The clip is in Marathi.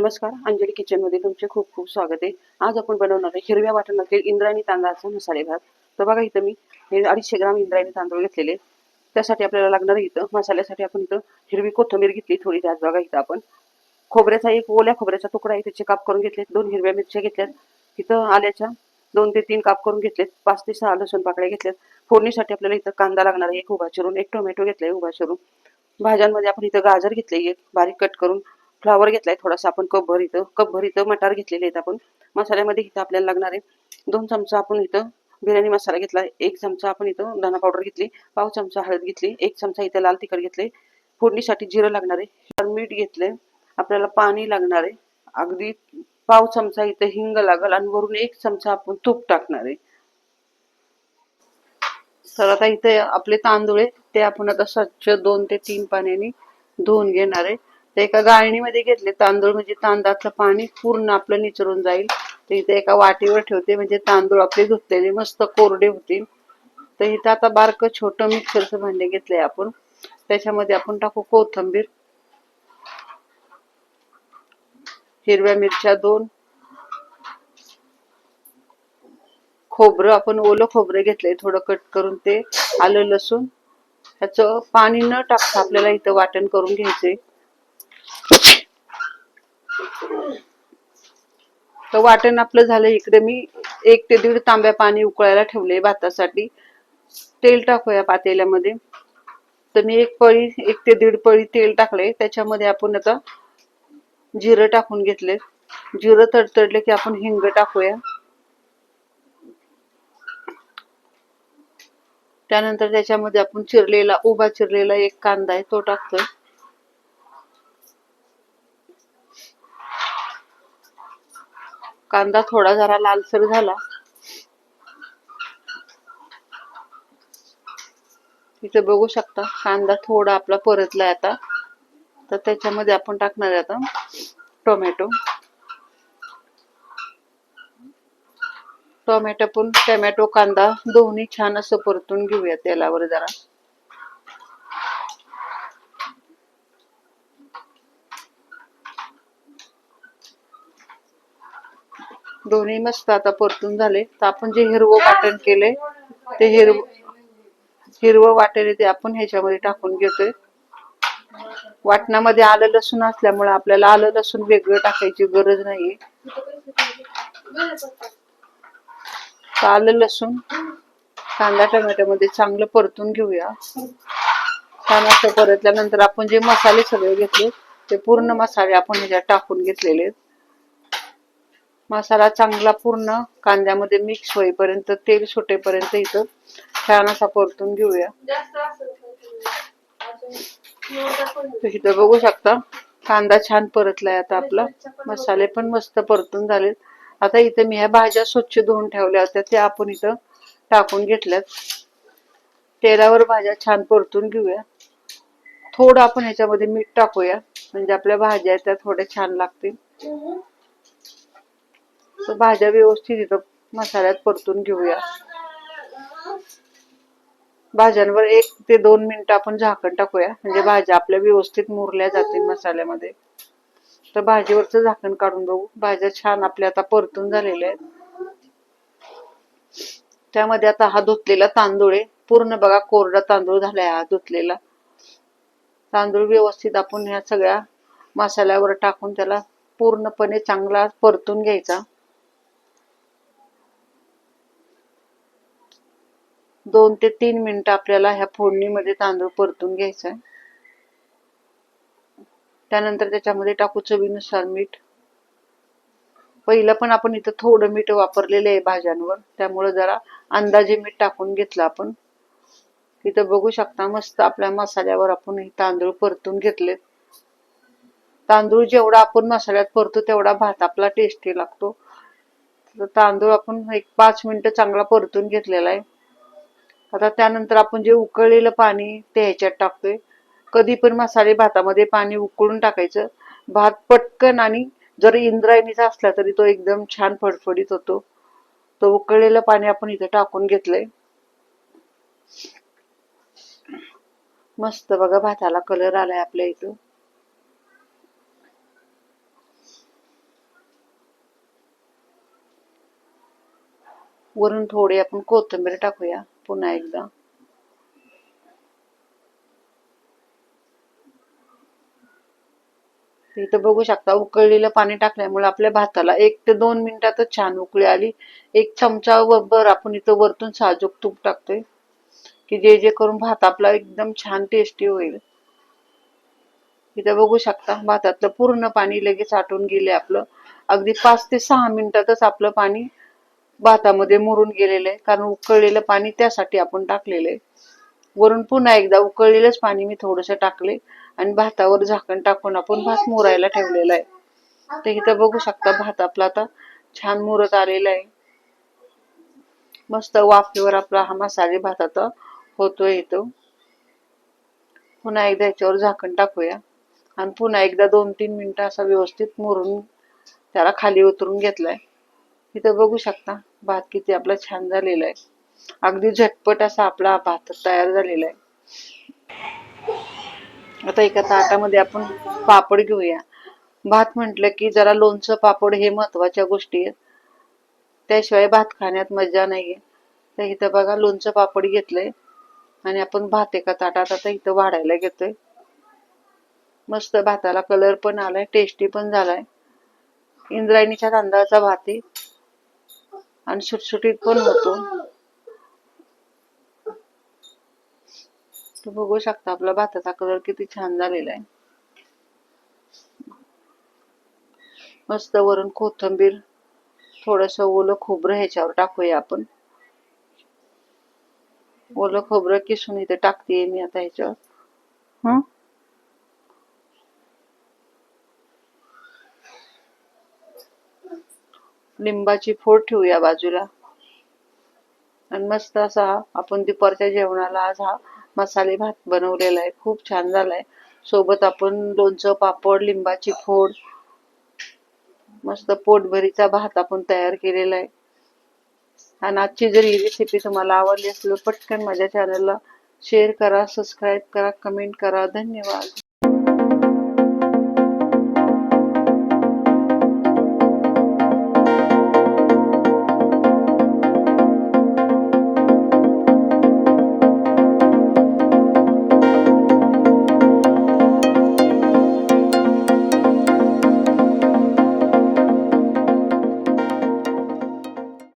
नमस्कार. अंजली किचनमध्ये तुमचे खूप खूप स्वागत आहे. आज आपण बनवणार आहे हिरव्या वाटणातील इंद्रायणी तांदळाचा मसाले भात. तर बघा इथं मी हे अडीचशे ग्राम इंद्रायणी तांदूळ घेतलेले त्यासाठी आपल्याला लागणार इथं मसाल्यासाठी आपण इथं हिरवी कोथंबीर घेतली थोडी. त्यात बघा इथं आपण खोबऱ्याचा एक ओल्या खोबऱ्याचा तुकडा आहे. त्याचे काप करून घेतले दोन हिरव्या मिरच्या घेतल्यात. इथं आल्याच्या दोन ते तीन काप करून घेतलेत. पाच ते सहा लसूण पाकळ्या घेतल्यात. फोडणीसाठी आपल्याला इथं कांदा लागणार आहे. एक उभा चिरून एक टोमॅटो घेतलाय उभा चिरून. भाज्यांमध्ये आपण इथं गाजर घेतले एक बारीक कट करून फ्लावर घेतलाय थोडासा आपण कपभर इथं कपभर इथं मटार घेतलेले आहेत आपण. मसाल्यामध्ये इथं आपल्याला लागणार आहे दोन चमचा आपण इथं बिर्याणी मसाला घेतला एक चमचा आपण इथं धना पावडर घेतली पाव चमचा हळद घेतली एक चमचा इथं लाल तिखट घेतले फोडणीसाठी जिरं लागणार आहे मीठ घेतलंय आपल्याला पाणी लागणार आहे. अगदी पाव चमचा इथं हिंग लागल आणि वरून एक चमचा आपण तूप टाकणार आहे. तर आता इथे आपले तांदूळ आहे ते आपण आता स्वच्छ दोन ते तीन पाण्याने धुवून घेणार आहे. ते एका गाळणीमध्ये घेतले तांदूळ म्हणजे तांदळाचं पाणी पूर्ण आपलं निचरून जाईल. तर इथे एका वाटीवर ठेवते म्हणजे तांदूळ आपले धुतलेले मस्त कोरडे होतील. तर इथं आता बारक छोटं मिक्सरचं भांडे घेतलंय आपण. त्याच्यामध्ये आपण टाकू कोथंबीर हिरव्या मिरच्या दोन खोबरं आपण ओलं खोबरं घेतलंय थोडं कट करून ते आलं लसूण. ह्याचं पाणी न टाकता आपल्याला इथं वाटण करून घ्यायचंय. तर वाटण आपलं झालं इकडे. मी एक ते दीड तांब्या पाणी उकळायला ठेवले भातासाठी. तेल टाकूया पातेल्यामध्ये. तर मी एक पळी एक ते दीड पळी तेल टाकले त्याच्यामध्ये आपण आता जिरं टाकून घेतले जिरं तडतडले की आपण हिंग टाकूया. त्यानंतर त्याच्यामध्ये आपण चिरलेला उभा चिरलेला एक कांदा आहे तो टाकतोय. कांदा थोडा जरा लालसर झाला. इथे बघू शकता कांदा थोडा आपला परतलाय आता. तर त्याच्यामध्ये आपण टाकणार आहे आता टोमॅटो. टोमॅटो पण टोमॅटो कांदा दोन्ही छान असं परतून घेऊया तेलावर जरा. दोन्ही मस्त आता परतून झाले. तर आपण जे हिरवं वाटण केले ते हिरव हिरवं वाटण ते आपण ह्याच्यामध्ये टाकून घेतोय. वाटणामध्ये आलं लसूण असल्यामुळे आपल्याला आलं लसूण वेगळं टाकायची गरज नाहीये. आलं लसूण कांदा टोमॅटोमध्ये चांगलं परतून घेऊया. छान असं परतल्यानंतर आपण जे मसाले सगळे घेतले ते पूर्ण मसाले आपण ह्याच्यात टाकून घेतलेले आहेत. मसाला चांगला पूर्ण कांद्यामध्ये मिक्स होईपर्यंत तेल सुटेपर्यंत इथं छान असा परतून घेऊया. इथं बघू शकता कांदा छान परतलाय आता आपला. मसाले पण मस्त परतून झालेत. आता इथं मी ह्या भाज्या स्वच्छ धुवून ठेवल्या होत्या त्या आपण इथं टाकून घेतल्यात. तेलावर भाज्या छान परतून घेऊया. थोडं आपण ह्याच्यामध्ये मीठ टाकूया. म्हणजे आपल्या भाज्या आहेत त्या थोड्या छान लागतील. तर भाज्या व्यवस्थित इथं मसाल्यात परतून घेऊया. भाज्यांवर एक ते दोन मिनिटं आपण झाकण टाकूया. म्हणजे भाज्या आपल्या व्यवस्थित मुरल्या जातील मसाल्यामध्ये. तर भाजीवरचं झाकण काढून बघू. भाज्या छान आपल्या आता परतून झालेल्या आहेत. त्यामध्ये आता हा धुतलेला तांदूळ आहे. पूर्ण बघा कोरडा तांदूळ झालाय हा धुतलेला. तांदूळ व्यवस्थित आपण ह्या सगळ्या मसाल्यावर टाकून त्याला पूर्णपणे चांगला परतून घ्यायचा. दोन ते तीन मिनिटं आपल्याला ह्या फोडणीमध्ये तांदूळ परतून घ्यायचा आहे त्यानंतर त्याच्यामध्ये टाकू चवीनुसार मीठ. पहिलं पण आपण इथं थोडं मीठ वापरलेलं आहे भाज्यांवर. त्यामुळे जरा अंदाजे मीठ टाकून घेतलं आपण. इथं बघू शकता मस्त आपल्या मसाल्यावर आपण हे तांदूळ परतून घेतले तांदूळ जेवढा आपण मसाल्यात परतो तेवढा भात आपला टेस्टी लागतो. तर तांदूळ आपण एक पाच मिनिटं चांगला परतून घेतलेला आहे. आता त्यानंतर आपण जे उकळलेलं पाणी ते ह्याच्यात टाकतोय. कधी पण मसाले भातामध्ये पाणी उकळून टाकायचं. भात पटकन आणि जर इंद्रायणीचा असला तरी तो एकदम छान फडफडीत होतो. तो उकळलेलं पाणी आपण इथे टाकून घेतलंय. मस्त बघा भाताला कलर आलाय आपल्या इथं. वरून थोडी आपण कोथिंबीर टाकूया. पुन्हा एकदा. इथं बघू शकता उकळलेलं पाणी टाकल्यामुळे आपल्या भाताला एक ते दोन मिनिटातच छान उकळी आली. एक चमचा व- आपण इथं वरतून साजूक तूप टाकतोय की जे जे करून भात आपला एकदम छान टेस्टी होईल. इथं बघू शकता भातातलं पूर्ण पाणी लगेच आटून गेले आपलं. अगदी पाच ते सहा मिनिटातच आपलं पाणी भातामध्ये मुरून गेलेलं आहे. कारण उकळलेलं पाणी त्यासाठी आपण टाकलेलं आहे. वरून पुन्हा एकदा उकळलेलंच पाणी मी थोडंसं टाकले आणि भातावर झाकण टाकून आपण भात मुरायला ठेवलेला आहे. तर इथं बघू शकता भात आपला आता छान मुरत आलेला आहे. मस्त वाफेवर आपला हा मसाले भात आता होतोय इथं. पुन्हा एकदा याच्यावर झाकण टाकूया. आणि पुन्हा एकदा दोन तीन मिनिटं असा व्यवस्थित मुरून त्याला खाली उतरून घेतलाय. इथं बघू शकता. भात किती आपला छान झालेला आहे. अगदी झटपट असा आपला भात तयार झालेला आहे. आता एका ताटामध्ये आपण पापड घेऊया. भात म्हटलं की जरा लोणचं पापड हे महत्त्वाच्या गोष्टी आहेत. त्याशिवाय भात खाण्यात मजा नाहीये. तर इथं बघा लोणचं पापड घेतलंय. आणि आपण भात एका ताटात आता इथं वाढायला घेतोय. मस्त भाताला कलर पण आलाय टेस्टी पण झालाय. इंद्रायणीच्या तांदळाचा भात आहे. आणि सुटसुटीत पण होतो. तर बघू शकता आपला भाताचा कलर किती छान झालेला आहे. मस्त वरून कोथिंबीर थोडस ओलं खोबरं ह्याच्यावर टाकूया आपण. ओलं खोबरं किसून इथे टाकते मी आता ह्याच्यावर. हं? लिंबाची फोड ठेवूया बाजूला. आणि मस्त असा आपण दुपारच्या जेवणाला आज हा मसाले भात बनवलेला आहे. खूप छान झालाय. सोबत आपण लोणचं पापड लिंबाची फोड मस्त पोटभरीचा भात आपण तयार केलेला आहे. आणि आजची जर ही रेसिपी तुम्हाला आवडली असेल पटकन माझ्या चॅनलला शेअर करा सबस्क्राईब करा कमेंट करा. धन्यवाद.